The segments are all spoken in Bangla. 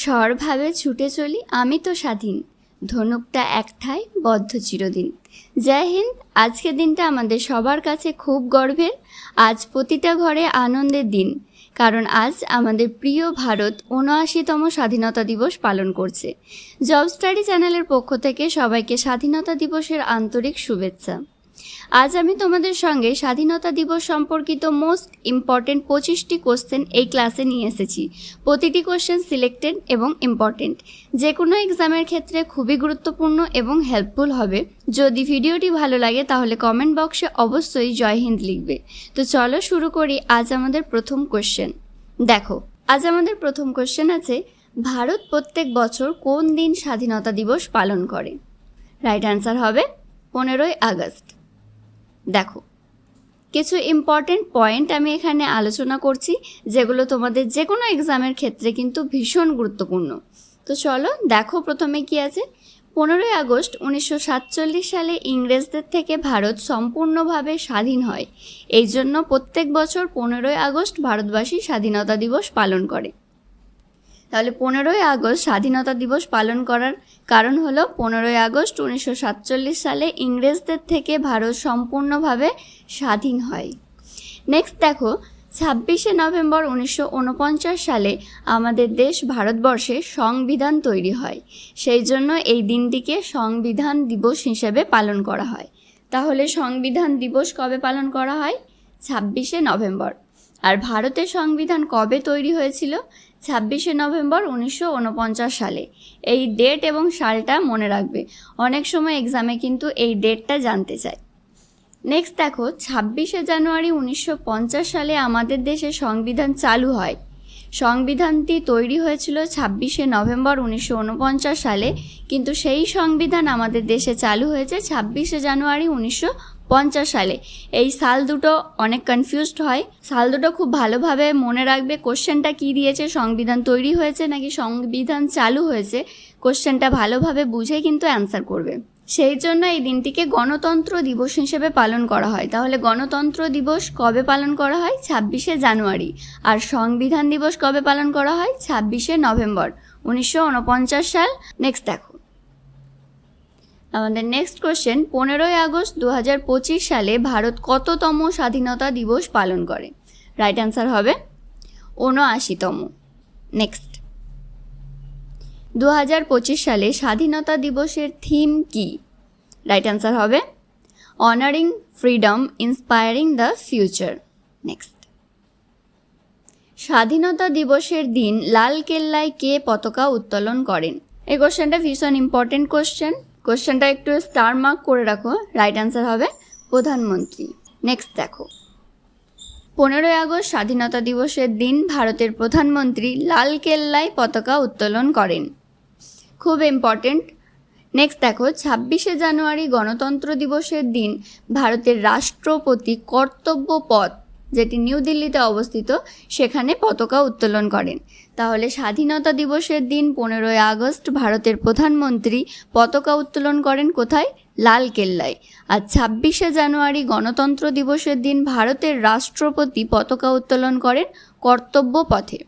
স্বরভাবে ছুটে চলি আমি তো স্বাধীন। ধনুকটা একঠাই বদ্ধ চিরদিন। জয় হিন্দ, আজকের দিনটা আমাদের সবার কাছে খুব গর্বের। আজ প্রতিটা ঘরে আনন্দের দিন, কারণ আজ আমাদের প্রিয় ভারত উনআশিতম স্বাধীনতা দিবস পালন করছে। জব স্টাডি চ্যানেলের পক্ষ থেকে সবাইকে স্বাধীনতা দিবসের আন্তরিক শুভেচ্ছা। আজ আমি তোমাদের সঙ্গে স্বাধীনতা দিবস সম্পর্কিত মোস্ট ইম্পর্টেন্ট পঁচিশটি কোশ্চেন এই ক্লাসে নিয়ে এসেছি। প্রতিটি কোশ্চেন সিলেক্টেড এবং ইম্পর্টেন্ট যে কোনো এক্সামের ক্ষেত্রে খুবই গুরুত্বপূর্ণ এবং হেল্পফুল হবে। যদি ভিডিওটি ভালো লাগে তাহলে কমেন্ট বক্সে অবশ্যই জয় হিন্দ লিখবে। তো চলো শুরু করি আজ আমাদের প্রথম কোশ্চেন দেখো, আজ আমাদের প্রথম কোশ্চেন আছে, ভারত প্রত্যেক বছর কোন দিন স্বাধীনতা দিবস পালন করে? রাইট অ্যান্সার হবে, পনেরোই আগস্ট। দেখো, কিছু ইম্পর্টেন্ট পয়েন্ট আমি এখানে আলোচনা করছি, যেগুলো তোমাদের যে কোনো এক্সামের ক্ষেত্রে কিন্তু ভীষণ গুরুত্বপূর্ণ। তো চলো, দেখো প্রথমে কি আছে। পনেরোই আগস্ট উনিশশো সাতচল্লিশ সালে ইংরেজদের থেকে ভারত সম্পূর্ণভাবে স্বাধীন হয়। এই জন্য প্রত্যেক বছর পনেরোই আগস্ট ভারতবাসী স্বাধীনতা দিবস পালন করে। তাহলে পনেরোই আগস্ট স্বাধীনতা দিবস পালন করার কারণ হলো পনেরোই আগস্ট উনিশশো সাতচল্লিশ সালে ইংরেজদের থেকে ভারত সম্পূর্ণভাবে স্বাধীন হয়। নেক্সট দেখো, ছাব্বিশে নভেম্বর উনিশশো উনপঞ্চাশ সালে আমাদের দেশ ভারতবর্ষে সংবিধান তৈরি হয়। সেই জন্য এই দিনটিকে সংবিধান দিবস হিসেবে পালন করা হয়। তাহলে সংবিধান দিবস কবে পালন করা হয়? ছাব্বিশে নভেম্বর। আর ভারতের সংবিধান কবে তৈরি হয়েছিল? ছাব্বিশে নভেম্বর উনিশশো উনপঞ্চাশ সালে। এই ডেট এবং সালটা মনে রাখবে। অনেক সময় এক্সামে কিন্তু এই ডেটটা জানতে চায়। নেক্সট দেখো, ছাব্বিশে জানুয়ারি উনিশশো পঞ্চাশ সালে আমাদের দেশে সংবিধান চালু হয়। সংবিধানটি তৈরি হয়েছিল ছাব্বিশে নভেম্বর উনিশশো উনপঞ্চাশ সালে, কিন্তু সেই সংবিধান আমাদের দেশে চালু হয়েছে ছাব্বিশে জানুয়ারি উনিশশো পঞ্চাশ সালে। এই সাল দুটো অনেক কনফিউজড হয়। সাল দুটো খুব ভালোভাবে মনে রাখবে কোশ্চেনটা কী দিয়েছে, সংবিধান তৈরি হয়েছে নাকি সংবিধান চালু হয়েছে? কোশ্চেনটা ভালোভাবে বুঝে কিন্তু অ্যান্সার করবে। সেই জন্য এই দিনটিকে গণতন্ত্র দিবস হিসেবে পালন করা হয়। তাহলে গণতন্ত্র দিবস কবে পালন করা হয়? ছাব্বিশে জানুয়ারি। আর সংবিধান দিবস কবে পালন করা হয়? ছাব্বিশে নভেম্বর, উনিশশো উনপঞ্চাশ সাল। নেক্সট দেখো। আমাদের নেক্সট কোশ্চেন পনেরোই আগস্ট দু হাজার পঁচিশ সালে ভারত কততম স্বাধীনতা দিবস পালন করে? রাইট অ্যান্সার হবে ঊনআশিতম। নেক্সট দু হাজার পঁচিশ সালে স্বাধীনতা দিবসের থিম কি? রাইট অ্যান্সার হবে honouring freedom inspiring the future next স্বাধীনতা দিবসের দিন লাল কেল্লায় কে পতাকা উত্তোলন করেন? এই কোশ্চেনটা ভীষণ ইম্পর্টেন্ট কোশ্চেন কোশ্চেনটা একটু স্টার মার্ক করে রাখো রাইট অ্যান্সার হবে প্রধানমন্ত্রী। নেক্সট দেখো। পনেরোই আগস্ট স্বাধীনতা দিবসের দিন ভারতের প্রধানমন্ত্রী লাল কেল্লায় পতাকা উত্তোলন করেন। খুব ইম্পর্টেন্ট নেক্সট দেখো, ছাব্বিশে জানুয়ারি গণতন্ত্র দিবসের দিন ভারতের রাষ্ট্রপতি কর্তব্য পথ যেটি নিউ দিল্লিতে অবস্থিত, সেখানে পতাকা উত্তোলন করেন। তাহলে স্বাধীনতা দিবসের দিন পনেরোই আগস্ট ভারতের প্রধানমন্ত্রী পতাকা উত্তোলন করেন কোথায়? লাল কেল্লায়। আর ছাব্বিশে জানুয়ারি গণতন্ত্র দিবসের দিন ভারতের রাষ্ট্রপতি পতাকা উত্তোলন করেন কর্তব্য পথে।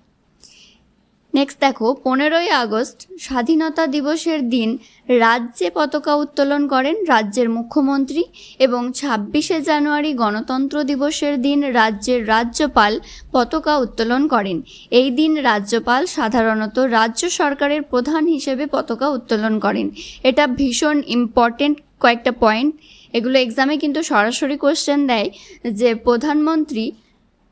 নেক্সট দেখো, পনেরোই আগস্ট স্বাধীনতা দিবসের দিন রাজ্যে পতাকা উত্তোলন করেন রাজ্যের মুখ্যমন্ত্রী এবং ছাব্বিশে জানুয়ারি গণতন্ত্র দিবসের দিন রাজ্যের রাজ্যপাল পতাকা উত্তোলন করেন। এই দিন রাজ্যপাল সাধারণত রাজ্য সরকারের প্রধান হিসেবে পতাকা উত্তোলন করেন। এটা ভীষণ ইম্পর্টেন্ট কয়েকটা পয়েন্ট এগুলো এক্সামে কিন্তু সরাসরি কোশ্চেন দেয় যে প্রধানমন্ত্রী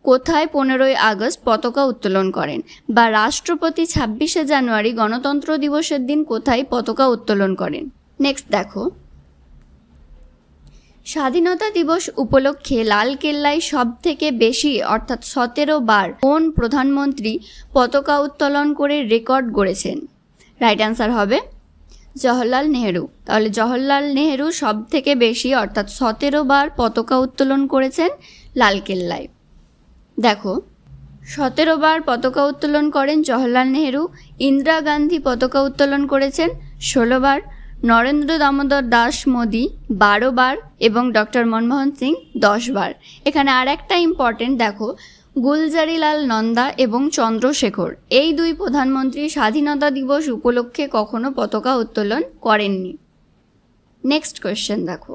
কোথায় পনেরোই আগস্ট পতাকা উত্তোলন করেন বা রাষ্ট্রপতি ছাব্বিশে জানুয়ারি গণতন্ত্র দিবসের দিন কোথায় পতাকা উত্তোলন করেন? নেক্সট দেখো। স্বাধীনতা দিবস উপলক্ষে লাল কেল্লায় সব থেকে বেশি, অর্থাৎ সতেরো বার, কোন প্রধানমন্ত্রী পতাকা উত্তোলন করে রেকর্ড গড়েছেন? রাইট অ্যান্সার হবে জওহরলাল নেহেরু। তাহলে জওহরলাল নেহেরু সব থেকে বেশি, অর্থাৎ সতেরো বার পতাকা উত্তোলন করেছেন লালকেল্লায় দেখো সতেরো বার পতাকা উত্তোলন করেন জওহরলাল নেহেরু, ইন্দিরা গান্ধী পতাকা উত্তোলন করেছেন ষোলো বার নরেন্দ্র দামোদর দাস মোদি বারো বার এবং ডক্টর মনমোহন সিং দশ বার এখানে আর একটা ইম্পর্টেন্ট দেখো, গুলজারিলাল নন্দা এবং চন্দ্রশেখর। এই দুই প্রধানমন্ত্রী স্বাধীনতা দিবস উপলক্ষে কখনো পতাকা উত্তোলন করেননি। নেক্সট কোয়েশ্চেন দেখো।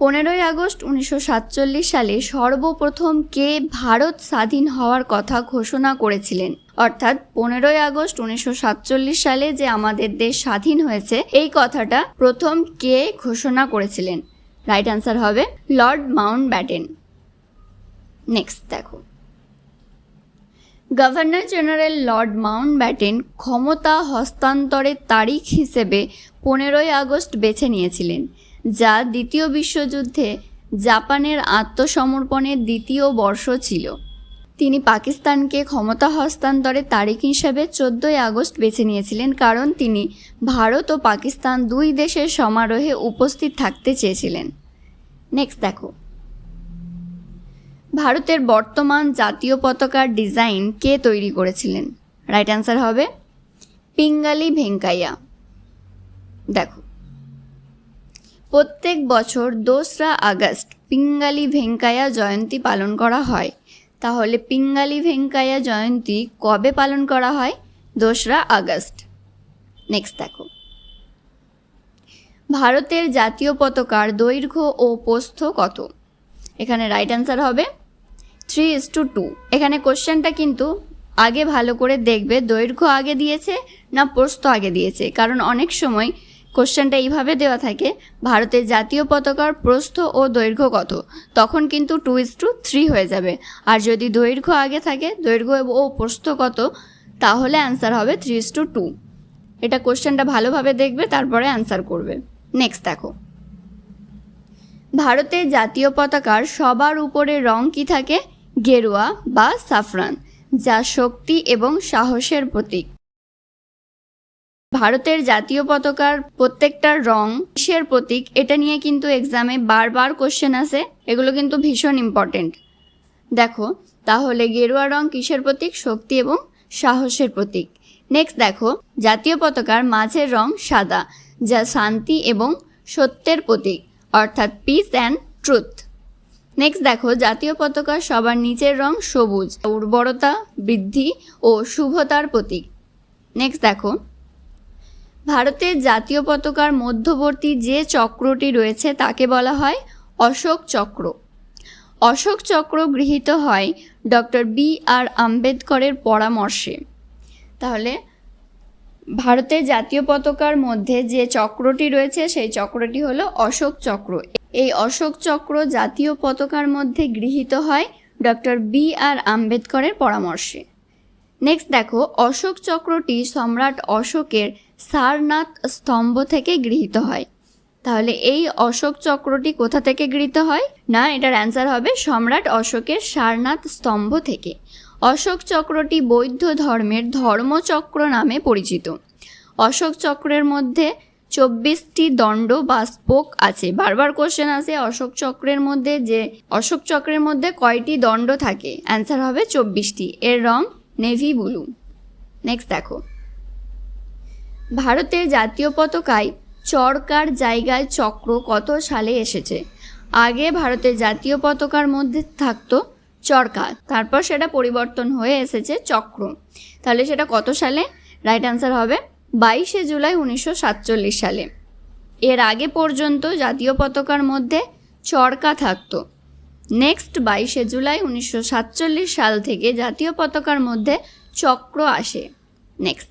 পনেরোই আগস্ট উনিশশো সাতচল্লিশ সালে সর্বপ্রথম কে ভারত স্বাধীন হওয়ার কথা ঘোষণা করেছিলেন। অর্থাৎ পনেরোই আগস্ট উনিশশো সাতচল্লিশ সালে যে আমাদের দেশ স্বাধীন হয়েছে, এই কথাটা প্রথম কে ঘোষণা করেছিলেন? রাইট অ্যান্সার হবে লর্ড মাউন্ট ব্যাটেন নেক্সট দেখো। Governor general Lord Mountbatten ক্ষমতা হস্তান্তরের তারিখ হিসেবে পনেরোই আগস্ট বেছে নিয়েছিলেন। যা দ্বিতীয় বিশ্বযুদ্ধে জাপানের আত্মসমর্পণের দ্বিতীয় বর্ষ ছিল। তিনি পাকিস্তানকে ক্ষমতা হস্তান্তরের তারিখ হিসাবে চোদ্দোই আগস্ট বেছে নিয়েছিলেন কারণ তিনি ভারত ও পাকিস্তান দুই দেশের সমারোহে উপস্থিত থাকতে চেয়েছিলেন। নেক্সট দেখো। ভারতের বর্তমান জাতীয় পতাকার ডিজাইন কে তৈরি করেছিলেন? রাইট অ্যান্সার হবে পিঙ্গালি ভেঙ্কাইয়া। দেখো। প্রত্যেক বছর দোসরা আগস্ট পিঙ্গালি ভেঙ্কাইয়া জয়ন্তী পালন করা হয়। তাহলে পিঙ্গালি ভেঙ্কাইয়া জয়ন্তী কবে পালন করা হয়? দোসরা আগস্ট। নেক্সট দেখো। ভারতের জাতীয় পতাকার দৈর্ঘ্য ও প্রস্থ কত? এখানে রাইট অ্যান্সার হবে থ্রি ইস টু টু এখানে কোশ্চেনটা কিন্তু আগে ভালো করে দেখবে দৈর্ঘ্য আগে দিয়েছে না প্রস্থ আগে দিয়েছে। কারণ অনেক সময় কোশ্চেনটা এইভাবে দেওয়া থাকে, ভারতের জাতীয় পতাকার প্রস্থ ও দৈর্ঘ্য কত? তখন কিন্তু টু ইস টু থ্রি হয়ে যাবে। আর যদি দৈর্ঘ্য আগে থাকে, দৈর্ঘ্য ও প্রস্থ কত, তাহলে অ্যান্সার হবে থ্রি ইস টু টু এটা কোশ্চেনটা ভালোভাবে দেখবে, তারপরে অ্যান্সার করবে। নেক্সট দেখো। ভারতের জাতীয় পতাকার সবার উপরে রং কি থাকে? গেরুয়া বা সাফরান যা শক্তি এবং সাহসের প্রতীক। ভারতের জাতীয় পতাকার প্রত্যেকটার রং কিসের প্রতীক, এটা নিয়ে কিন্তু এক্সামে বারবার কোশ্চেন আসে। এগুলো কিন্তু ভীষণ ইম্পর্টেন্ট দেখো, তাহলে গেরুয়া রং কিসের প্রতীক? শক্তি এবং সাহসের প্রতীক। নেক্সট দেখো, জাতীয় পতাকার মাঝের রং সাদা, যা শান্তি এবং সত্যের প্রতীক, অর্থাৎ পিস অ্যান্ড ট্রুথ নেক্সট দেখো, জাতীয় পতাকার সবার নিচের রং সবুজ, উর্বরতা বৃদ্ধি ও শুভতার প্রতীক। নেক্সট দেখো ভারতের জাতীয় পতাকার মধ্যবর্তী যে চক্রটি রয়েছে তাকে বলা হয় অশোক চক্র। অশোক চক্র গৃহীত হয় ডক্টর বি আর আম্বেদকরের পরামর্শে। তাহলে ভারতের জাতীয় পতাকার মধ্যে যে চক্রটি রয়েছে সেই চক্রটি হলো অশোক চক্র। এই অশোক চক্র জাতীয় পতাকার মধ্যে গৃহীত হয় ডক্টর বি আর আম্বেদকরের পরামর্শে। নেক্সট দেখো, অশোক চক্রটি সম্রাট অশোকের সারনাথ স্তম্ভ থেকে গৃহীত হয়। তাহলে এই অশোক চক্রটি কোথা থেকে গৃহীত হয়? না, এটার অ্যান্সার হবে সম্রাট অশোকের সারনাথ স্তম্ভ থেকে। অশোক চক্রটি বৌদ্ধ ধর্মের ধর্মচক্র নামে পরিচিত। অশোক চক্রের মধ্যে চব্বিশটি দণ্ড বা স্পোক আছে। বারবার কোশ্চেন আসে অশোক চক্রের মধ্যে যে, অশোক চক্রের মধ্যে কয়টি দণ্ড থাকে? অ্যান্সার হবে চব্বিশটি। এর রং নেভি ব্লু। নেক্সট দেখো। ভারতের জাতীয় পতাকায় চরকার জায়গায় চক্র কত সালে এসেছে? আগে ভারতের জাতীয় পতাকার মধ্যে থাকতো চরকা তারপর সেটা পরিবর্তন হয়ে এসেছে চক্র। তাহলে সেটা কত সালে? রাইট অ্যান্সার হবে বাইশে জুলাই উনিশশো সাতচল্লিশ সালে। এর আগে পর্যন্ত জাতীয় পতাকার মধ্যে চরকা থাকতো। নেক্সট বাইশে জুলাই উনিশশো সাতচল্লিশ সাল থেকে জাতীয় পতাকার মধ্যে চক্র আসে। নেক্সট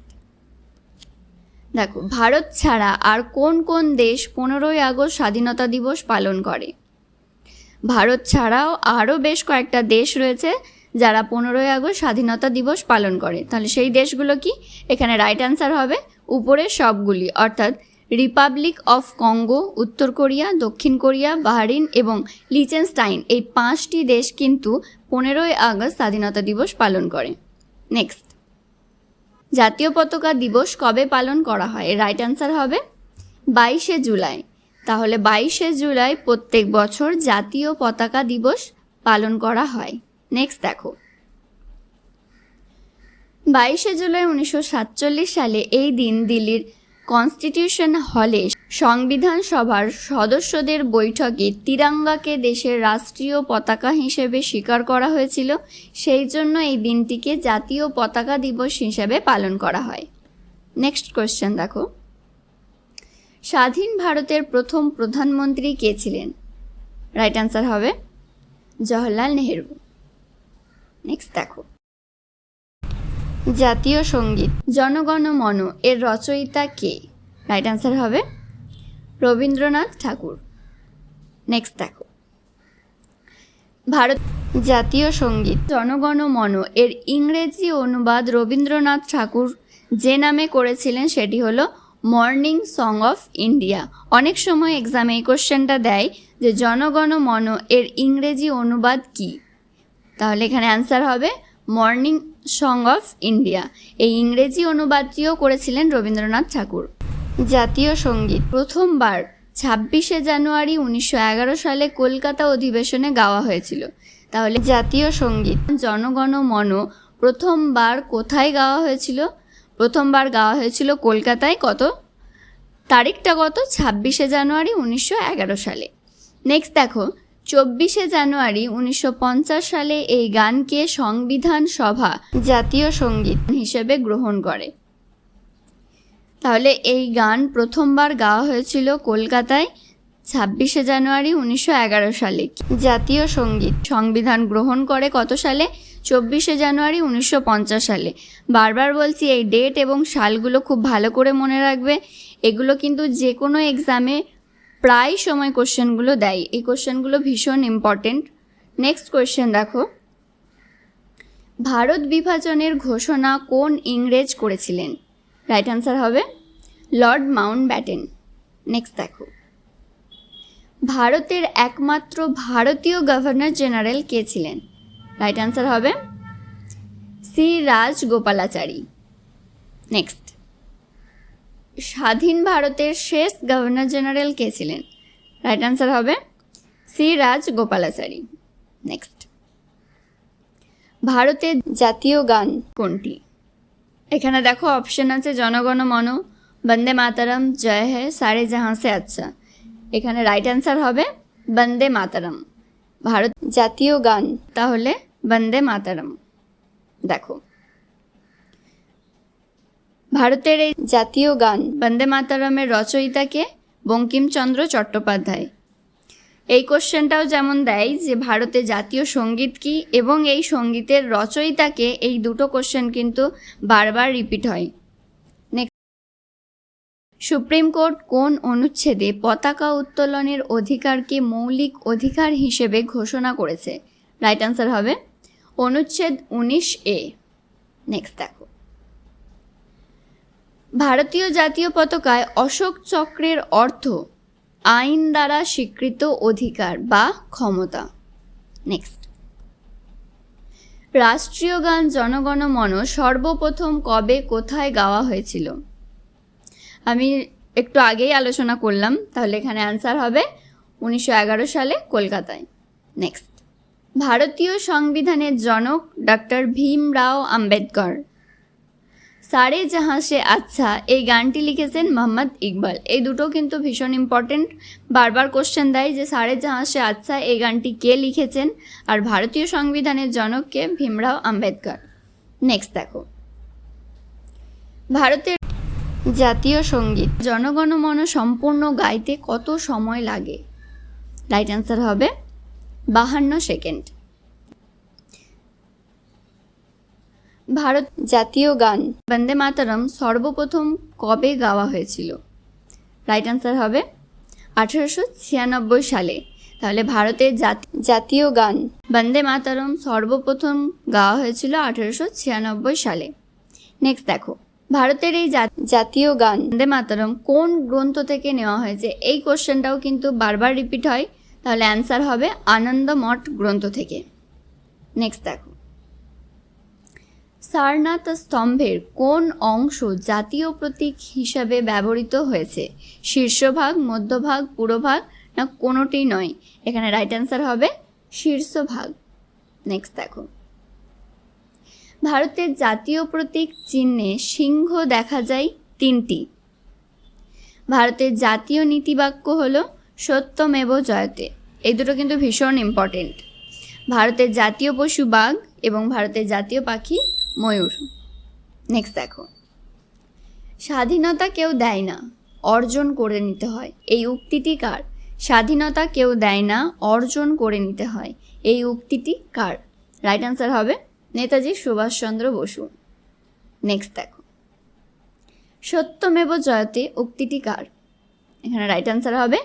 দেখো, ভারত ছাড়া আর কোন কোন দেশ পনেরোই আগস্ট স্বাধীনতা দিবস পালন করে? ভারত ছাড়াও আরও বেশ কয়েকটা দেশ রয়েছে যারা পনেরোই আগস্ট স্বাধীনতা দিবস পালন করে। তাহলে সেই দেশগুলো কি? এখানে রাইট অ্যান্সার হবে উপরের সবগুলি, অর্থাৎ রিপাবলিক অফ কঙ্গো উত্তর কোরিয়া, দক্ষিণ কোরিয়া, বাহরিন এবং লিচেনস্টাইন। এই পাঁচটি দেশ কিন্তু পনেরোই আগস্ট স্বাধীনতা দিবস পালন করে। নেক্সট জাতীয় পতাকা দিবস কবে পালন করা হয়? রাইট অ্যান্সার হবে বাইশে জুলাই। তাহলে বাইশে জুলাই প্রত্যেক বছর জাতীয় পতাকা দিবস পালন করা হয়। নেক্সট দেখো। বাইশে জুলাই উনিশশো সাতচল্লিশ সালে এই দিন দিল্লির কনস্টিটিউশন হলে সংবিধান সভার সদস্যদের বৈঠকে তিরাঙ্গাকে দেশের রাষ্ট্রীয় পতাকা হিসেবে স্বীকার করা হয়েছিল। সেই জন্য এই দিনটিকে জাতীয় পতাকা দিবস হিসেবে পালন করা হয়। নেক্সট কোয়েশ্চেন দেখো। স্বাধীন ভারতের প্রথম প্রধানমন্ত্রী কে ছিলেন? রাইট অ্যান্সার হবে জওহরলাল নেহেরু। নেক্সট দেখো। জাতীয় সংগীত। জনগণ মন, এর রচয়িতা কে? রাইট অ্যান্সার হবে রবীন্দ্রনাথ ঠাকুর। নেক্সট দেখো। ভারত জাতীয় সংগীত। জনগণ মন, এর ইংরেজি অনুবাদ রবীন্দ্রনাথ ঠাকুর যে নামে করেছিলেন সেটি হলো মর্নিং সং অফ ইন্ডিয়া। অনেক সময় এক্সামে এই কোশ্চেনটা দেয় যে জনগণ মন, এর ইংরেজি অনুবাদ কি? তাহলে এখানে অ্যান্সার হবে মর্নিং সং অফ ইন্ডিয়া এই ইংরেজি অনুবাদটিও করেছিলেন রবীন্দ্রনাথ ঠাকুর। জাতীয় সংগীত। প্রথমবার ছাব্বিশে জানুয়ারি উনিশশো এগারো সালে কলকাতা অধিবেশনে গাওয়া হয়েছিল। তাহলে জাতীয় সংগীত। জনগণ মন, প্রথমবার কোথায় গাওয়া হয়েছিল? প্রথমবার গাওয়া হয়েছিল কলকাতায় কত? তারিখটা কত? ছাব্বিশে জানুয়ারি উনিশশো এগারো সালে। নেক্সট দেখো। চব্বিশে জানুয়ারি উনিশশো পঞ্চাশ সালে এই গানকে সংবিধান সভা, জাতীয় সংগীত হিসেবে গ্রহণ করে। তাহলে এই গান প্রথমবার গাওয়া হয়েছিল কলকাতায় ছাব্বিশে জানুয়ারি উনিশশো এগারো সালে। জাতীয় সংগীত সংবিধান গ্রহণ করে কত সালে? চব্বিশে জানুয়ারি উনিশশো পঞ্চাশ সালে। বারবার বলছি এই ডেট এবং সালগুলো খুব ভালো করে মনে রাখবে। এগুলো কিন্তু যে কোনো এক্সামে প্রায় সময় কোশ্চেনগুলো দেয়। এই কোশ্চেনগুলো ভীষণ ইম্পর্টেন্ট নেক্সট কোয়েশ্চেন দেখো। ভারত বিভাজনের ঘোষণা কোন ইংরেজ করেছিলেন? রাইট অ্যান্সার হবে লর্ড মাউন্ট ব্যাটেন নেক্সট দেখো। ভারতের একমাত্র ভারতীয় গভর্নর জেনারেল কে ছিলেন? রাইট অ্যান্সার হবে সি রাজ গোপালাচারী নেক্সট স্বাধীন ভারতের শেষ গভর্নর জেনারেল কে ছিলেন? রাইট অ্যান্সার হবে শ্রী রাজ গোপালাচারী নেক্সট ভারতের জাতীয় গান কোনটি? এখানে দেখো অপশন আছে জনগণ মন, বন্দে মাতারম, জয় হে, সারে জাহাঁ সে আচ্ছা। এখানে রাইট অ্যান্সার হবে বন্দে মাতারম। ভারত জাতীয় গান, তাহলে বন্দে মাতারম। দেখো। ভারতের এই জাতীয় গান বন্দে মাতারমের রচয়িতাকে বঙ্কিমচন্দ্র চট্টোপাধ্যায়। এই কোশ্চেনটাও যেমন দেয় যে ভারতে জাতীয় সংগীত কি এবং এই সঙ্গীতের রচয়িতাকে এই দুটো কোশ্চেন কিন্তু বারবার রিপিট হয়। সুপ্রিম কোর্ট কোন অনুচ্ছেদে পতাকা উত্তোলনের অধিকারকে মৌলিক অধিকার হিসেবে ঘোষণা করেছে? রাইট আনসার হবে অনুচ্ছেদ উনিশ এ নেক্সট দেখো। ভারতীয় জাতীয় পতাকায় অশোক চক্রের অর্থ আইন দ্বারা স্বীকৃত অধিকার বা ক্ষমতা। নেক্সট রাষ্ট্রীয় গান জনগণ মন সর্বপ্রথম কবে, কোথায় গাওয়া হয়েছিল? আমি একটু আগেই আলোচনা করলাম, তাহলে এখানে অ্যান্সার হবে উনিশশো এগারো সালে কলকাতায়। নেক্সট ভারতীয় সংবিধানের জনক ডক্টর ভীম রাও আম্বেদকর। সারে জাহাঁ সে আচ্ছা এই গানটি লিখেছেন মোহাম্মদ ইকবাল। এই দুটো কিন্তু ভীষণ ইম্পর্টেন্ট বারবার কোশ্চেন দেয় যে সারে জাহাঁ সে আচ্ছা এই গানটি কে লিখেছেন? আর ভারতীয় সংবিধানের জনককে ভীমরাও আম্বেদকর। নেক্সট দেখো। ভারতের জাতীয় সংগীত। জনগণমন সম্পূর্ণ গাইতে কত সময় লাগে? রাইট অ্যান্সার হবে বাহান্ন সেকেন্ড ভারত জাতীয় গান। বন্দে মাতরম সর্বপ্রথম কবে গাওয়া হয়েছিল? রাইট অ্যান্সার হবে আঠেরোশো ছিয়ানব্বই সালে। তাহলে ভারতের জাতীয় গান। বন্দে মাতরম সর্বপ্রথম গাওয়া হয়েছিল আঠেরোশো ছিয়ানব্বই সালে। নেক্সট দেখো। ভারতের এই জাতীয় গান। বন্দে মাতরম কোন গ্রন্থ থেকে নেওয়া হয়েছে? এই কোশ্চেনটাও কিন্তু বারবার রিপিট হয়। তাহলে অ্যান্সার হবে আনন্দ মঠ গ্রন্থ থেকে। নেক্সট দেখো। সারনাথ স্তম্ভের কোন অংশ জাতীয় প্রতীক হিসাবে ব্যবহৃত হয়েছে? শীর্ষভাগ, মধ্যভাগ পুরোভাগ না কোনোটি নয়? এখানে রাইট অ্যান্সার হবে শীর্ষভাগ। নেক্সট দেখো। ভারতের জাতীয় প্রতীক চিহ্নে সিংহ দেখা যায় তিনটি। ভারতের জাতীয় নীতিবাক্য হলো সত্যমেব জয়তে। এই দুটো কিন্তু ভীষণ ইম্পর্টেন্ট ভারতের জাতীয় পশু বাঘ এবং ভারতের জাতীয় পাখি ময়ূর। নেক্সট দেখো। স্বাধীনতা কেউ দেয় না, অর্জন করে নিতে হয়। এই উক্তিটি কার? স্বাধীনতা কেউ দেয় না, অর্জন করে নিতে হয়। এই উক্তিটি কার? রাইট অ্যান্সার হবে নেতাজি সুভাষচন্দ্র বসু। নেক্সট দেখো। সত্যমেব জয়তে উক্তিটি কার? এখানে রাইট অ্যান্সার হবে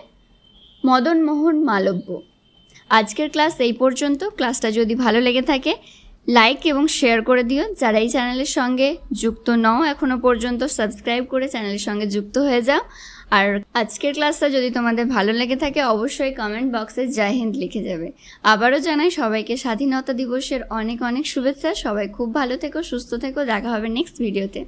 মদন মোহন মালব্য। আজকের ক্লাস এই পর্যন্ত। ক্লাসটা যদি ভালো লেগে থাকে লাইক এবং শেয়ার করে দিও। যারা এই চ্যানেলের সঙ্গে যুক্ত নও এখনও পর্যন্ত সাবস্ক্রাইব করে চ্যানেলের সঙ্গে যুক্ত হয়ে যাও। আর আজকের ক্লাসটা যদি তোমাদের ভালো লেগে থাকে, অবশ্যই কমেন্ট বক্সে জয় হিন্দ লিখে যাবে। আবারও জানাই, সবাইকে স্বাধীনতা দিবসের অনেক অনেক শুভেচ্ছা। সবাই খুব ভালো থেকো, সুস্থ থেকো। দেখা হবে নেক্সট ভিডিওতে